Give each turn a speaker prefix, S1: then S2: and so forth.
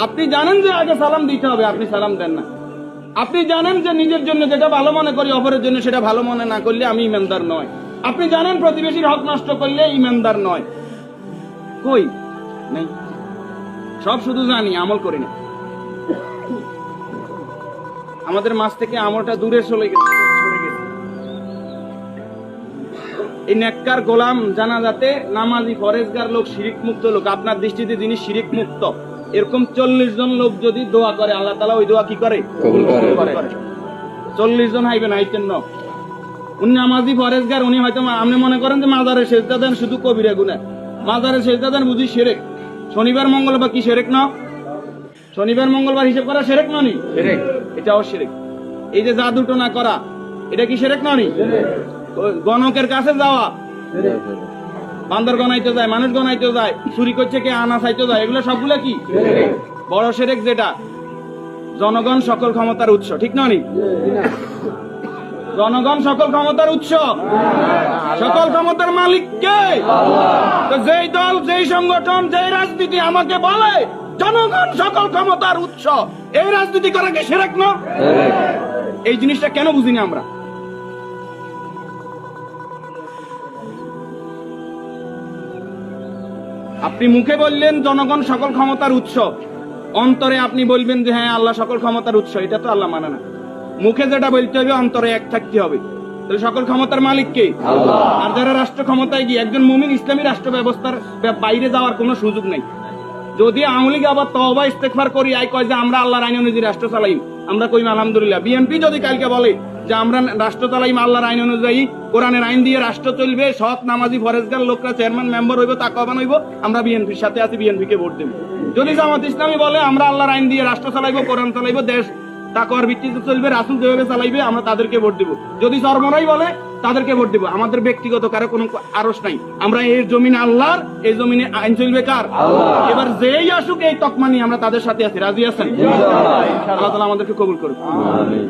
S1: আপনি জানেন যে আগে সালাম দিতে হবে, আপনি সালাম দেন না। আপনি জানেন যে নিজের জন্য যেটা ভালো মনে করি, অপরের জন্য সেটা ভালো মনে না করলে আমি ইমানদার নয় আপনি জানেন প্রতিবেশীর হক নষ্ট করলে ইমানদার নয়। কই? নেই। সব শুধু জানি, আমল করি না। আমাদের মাছ থেকে আমলটা দূরে চলে গেছে এই নেককার গোলাম জানা যাতে নামাজি, ফরেজগার লোক শিরিক মুক্ত লোক। আপনার দৃষ্টিতে যিনি শিরিক মুক্ত এরকম চল্লিশ জন লোক যদি দোয়া করে আল্লাহ তালা ওই দোয়া কি করে? চল্লিশ জন হাইবেন আইতেন ন। উনি নামাজি ফরেজগার উনি হয়তো আপনি মনে করেন যে মাজারে সেজদা দেন শুধু কবিরা গুনা মাজারে সেজদা দেন বুঝি সেরেক। শনিবার মঙ্গলবার কি সেরেক না? শনিবার মঙ্গলবার হিসেব করা সেরেক ননি সেরেক। এটাও সেরেক। এই যে জাদু টোনা করা এটা কি সেরেক ননি গণকের কাছে যাওয়া। বান্দর গনাইতে যায়, মানুষ গনাইতে যায়, চুরি করছে কে, আনা চাইতে যায়, এগুলো সবগুলো কি? বড় সেরেক যেটা। জনগণ সকল ক্ষমতার উৎস, ঠিক ননি জনগণ সকল ক্ষমতার উৎস। সকল ক্ষমতার মালিক কে? যেই দল, যেই সংগঠন, যেই রাজনীতি আমাকে বলে, জনগণ সকল ক্ষমতার উৎস। এই রাজনীতি করা কি সেরেক না? এই জিনিসটা কেন বুঝিনি আমরা? আপনি মুখে বললেন জনগণ সকল ক্ষমতার উৎস। অন্তরে আপনি বলবেন যে হ্যাঁ আল্লাহ সকল ক্ষমতার উৎস। এটা তো আল্লাহ মানে না। মুখে যেটা বলতে হবে অন্তরে এক থাকতে হবে। তাহলে সকল ক্ষমতার মালিক কে? আর যারা রাষ্ট্র ক্ষমতায় গিয়ে একজন মুমিন ইসলামী রাষ্ট্র ব্যবস্থার বাইরে যাওয়ার কোনো সুযোগ নাই। যদি আওয়ামী লীগ আবার তহবা ইস্তেকফার করি আই কয় যে আমরা আল্লাহর আইন অনুযায়ী রাষ্ট্র চালাই আমরা কইম আলহামদুলিল্লাহ। বিএনপি যদি কালকে বলে যে আমরা রাষ্ট্র চালাইম আল্লাহর আইন অনুযায়ী কোরআনের আইন দিয়ে রাষ্ট্র চলবে সৎ নামাজি ফরেজগার লোকরা চেয়ারম্যান মেম্বার হইব তাকওয়াবান হইব আমরা বিএনপির সাথে আছি বিএনপি কে ভোট দেব। যদি জামাত ইসলামী বলে আমরা আল্লাহর আইন দিয়ে রাষ্ট্র চালাইবো কোরআন চালাইবো দেশ তাকওয়ার ভিত্তিতে চলবে রাসুল যেভাবে চালাইবে আমরা তাদেরকে ভোট দেব। যদি চরমরাই বলে তাদেরকে ভোট দেব। আমাদের ব্যক্তিগত কারও কোনো আরস নাই। আমরা এই জমিনে আল্লাহর এই জমিনে আইন চলবে কার? এবার যেই আসুক এই তকমানি আমরা তাদের সাথে আছি। রাজি আছেন? আল্লাহ তালা আমাদেরকে কবুল
S2: আমিন।